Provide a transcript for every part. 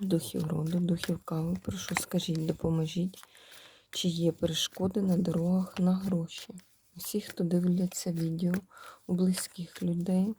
духів роду, духів кави. Прошу, скажіть, допоможіть, чи є перешкоди на дорогах на гроші. Усі, хто дивляться відео у близьких людей.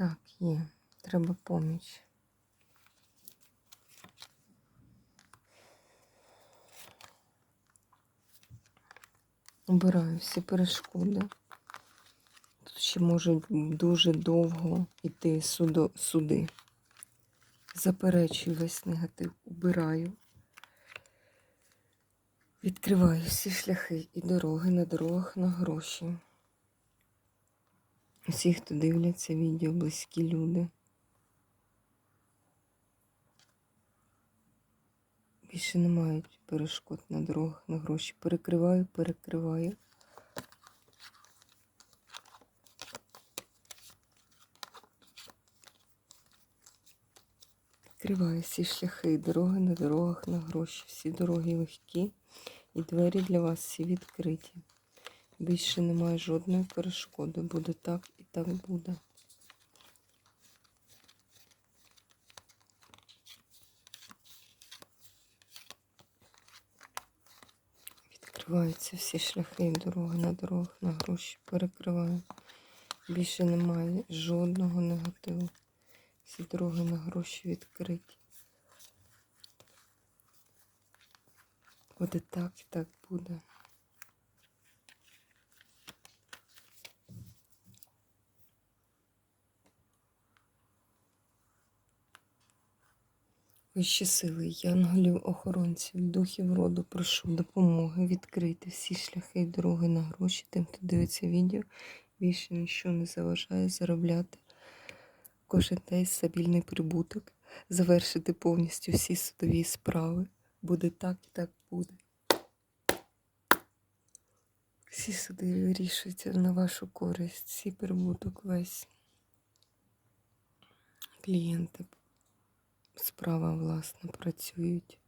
Так, є. Треба поміч. Обираю всі перешкоди. Тут ще можуть дуже довго йти судо, суди. Заперечую весь негатив, убираю. Відкриваю всі шляхи і дороги на дорогах на гроші. Усі, хто дивляться відео, близькі люди. Більше не мають перешкод на дорогах, на гроші. Перекриваю, перекриваю. Відкриваю всі шляхи дороги на дорогах, на гроші. Всі дороги легкі і двері для вас всі відкриті. Більше немає жодної перешкоди. Буде так і так буде. Відкриваються всі шляхи і дороги на дорогах, на гроші. Перекриваю. Більше немає жодного негативу. Всі дороги на гроші відкриті. Буде так і так буде. Вищі сили, янголів, охоронців, духів роду, прошу допомоги відкрити всі шляхи і дороги на гроші, тим, хто дивиться відео, більше нічого не заважає заробляти кожен день стабільний прибуток, завершити повністю всі судові справи. Буде так і так буде. Всі суди вирішуються на вашу користь, всі прибуток весь. Клієнти справа власна працюють.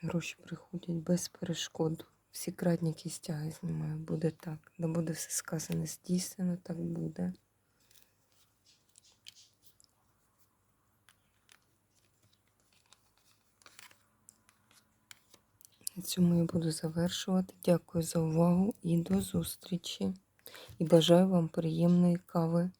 Гроші приходять без перешкод. Всі крадніки стяги знімаю. Буде так. Да буде все сказане здійснено, так буде. На цьому я буду завершувати. Дякую за увагу і до зустрічі. І бажаю вам приємної кави.